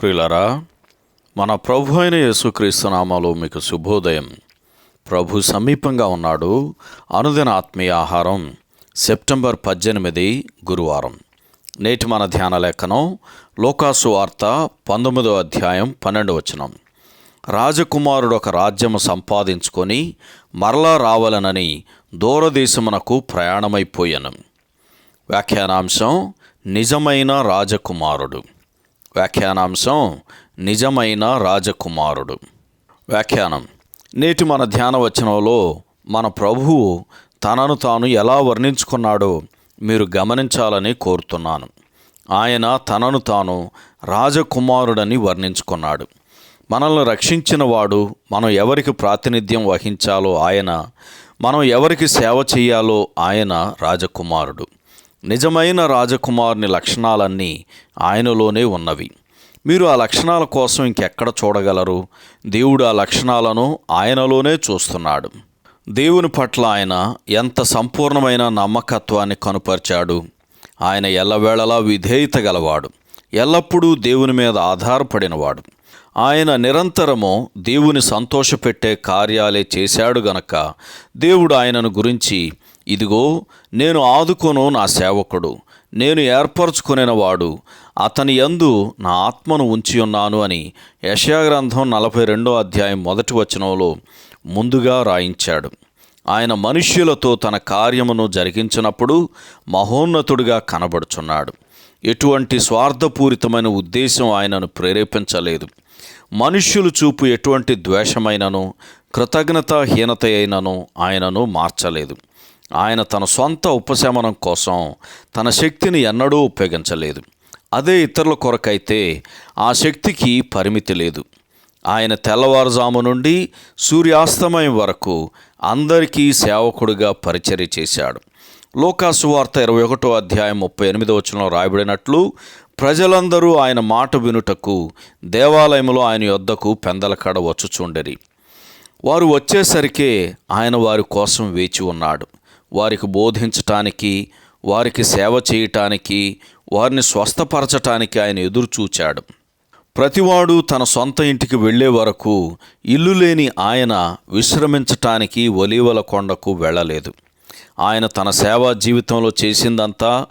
ప్రియులరా మన ప్రభు అయిన యేసుక్రీస్తు నామాలో మీకు శుభోదయం. ప్రభు సమీపంగా ఉన్నాడు. అనుదిన ఆత్మీయ ఆహారం సెప్టెంబర్ పద్దెనిమిది గురువారం. నేటి మన ధ్యాన లేఖనం లోకాసు వార్త పంతొమ్మిదో అధ్యాయం పన్నెండు వచనం. రాజకుమారుడు ఒక రాజ్యము సంపాదించుకొని మరలా రావాలనని దూరదేశమునకు ప్రయాణమైపోయాను. వ్యాఖ్యానాంశం నిజమైన రాజకుమారుడు. వ్యాఖ్యానాంశం నిజమైన రాజకుమారుడు. వ్యాఖ్యానం. నేటి మన ధ్యాన వచనంలో మన ప్రభువు తనను తాను ఎలా వర్ణించుకున్నాడో మీరు గమనించాలని కోరుతున్నాను. ఆయన తనను తాను రాజకుమారుడని వర్ణించుకున్నాడు. మనల్ని రక్షించిన వాడు మనం ఎవరికి ప్రాతినిధ్యం వహించాలో ఆయన మనం ఎవరికి సేవ చేయాలో ఆయన రాజకుమారుడు. నిజమైన రాజకుమారుని లక్షణాలన్నీ ఆయనలోనే ఉన్నవి. మీరు ఆ లక్షణాల కోసం ఇంకెక్కడ చూడగలరు? దేవుడు ఆ లక్షణాలను ఆయనలోనే చూస్తున్నాడు. దేవుని పట్ల ఆయన ఎంత సంపూర్ణమైన నమ్మకత్వాన్ని కనుపరిచాడు? ఆయన ఎల్లవేళలా విధేయత గలవాడు. ఎల్లప్పుడూ దేవుని మీద ఆధారపడినవాడు. ఆయన నిరంతరము దేవుని సంతోషపెట్టే కార్యాలే చేశాడు గనక దేవుడు ఆయనను గురించి ఇదిగో నేను ఆదుకొను నా సేవకుడు నేను ఏర్పరచుకునేవాడు అతని యందు నా ఆత్మను ఉంచి ఉన్నాను అని యశాగ్రంథం నలభై రెండో అధ్యాయం మొదటి వచనంలో ముందుగా రాయించాడు. ఆయన మనుష్యులతో తన కార్యమును జరిగించినప్పుడు మహోన్నతుడిగా కనబడుచున్నాడు. ఎటువంటి స్వార్థపూరితమైన ఉద్దేశం ఆయనను ప్రేరేపించలేదు. మనుష్యులు చూపు ఎటువంటి ద్వేషమైనను కృతజ్ఞతాహీనత అయినను ఆయనను మార్చలేదు. ఆయన తన సొంత ఉపశమనం కోసం తన శక్తిని ఎన్నడూ ఉపయోగించలేదు. అదే ఇతరుల కొరకైతే ఆ శక్తికి పరిమితి లేదు. ఆయన తెల్లవారుజాము నుండి సూర్యాస్తమయం వరకు అందరికీ సేవకుడిగా పరిచర్య చేశాడు. లోకాసు వార్త ఇరవై ఒకటో అధ్యాయం ముప్పై ఎనిమిదో వచనంలో రాయబడినట్లు ప్రజలందరూ ఆయన మాట వినుటకు దేవాలయంలో ఆయన యొద్దకు పెందలకాడ వచ్చుచుండరి. వారు వచ్చేసరికే ఆయన వారి కోసం వేచి ఉన్నాడు. వారికి బోధించటానికి వారికి సేవ చేయటానికి వారిని స్వస్థపరచటానికి ఆయన ఎదురుచూచాడు. ప్రతివాడు తన సొంత ఇంటికి వెళ్ళే వరకు ఇల్లు లేని ఆయన విశ్రమించటానికి ఒలీవల కొండకు వెళ్ళలేదు. ఆయన తన సేవా జీవితంలో చేసిందంతా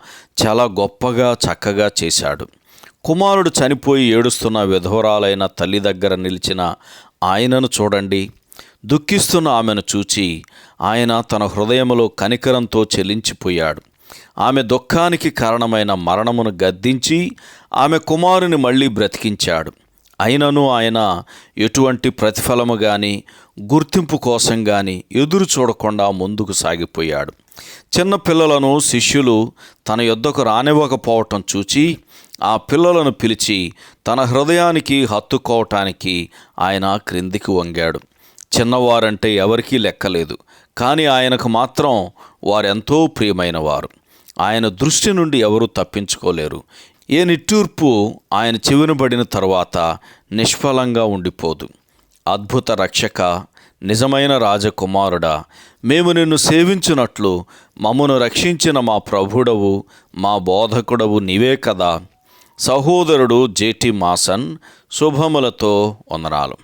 చాలా గొప్పగా చక్కగా చేశాడు. కుమారుడు చనిపోయి ఏడుస్తున్న విధవరాలైన తల్లి దగ్గర నిలిచిన ఆయనను చూడండి. దుఃఖిస్తున్న ఆమెను చూచి ఆయన తన హృదయములో కనికరంతో చెలించిపోయాడు. ఆమె దుఃఖానికి కారణమైన మరణమును గద్దించి ఆమె కుమారుని మళ్ళీ బ్రతికించాడు. అయినను ఆయన ఎటువంటి ప్రతిఫలము కానీ గుర్తింపు కోసం కానీ ఎదురు చూడకుండా ముందుకు సాగిపోయాడు. చిన్న పిల్లలను శిష్యులు తన యొద్దకు రానివ్వకపోవటం చూచి ఆ పిల్లలను పిలిచి తన హృదయానికి హత్తుకోవటానికి ఆయన క్రిందికి వంగాడు. చిన్నవారంటే ఎవరికీ లెక్కలేదు. కానీ ఆయనకు మాత్రం వారెంతో ప్రియమైన వారు ఆయన దృష్టి నుండి ఎవరూ తప్పించుకోలేరు. ఏ నిట్టూర్పు ఆయన చెవినబడిన తర్వాత నిష్ఫలంగా ఉండిపోదు. అద్భుత రక్షక నిజమైన రాజకుమారుడా మేము నిన్ను సేవించినట్లు మమ్మను రక్షించిన మా ప్రభుడవు మా బోధకుడవు నీవే కదా. సహోదరుడు జేటి మాసన్ శుభములతో వందనాలు.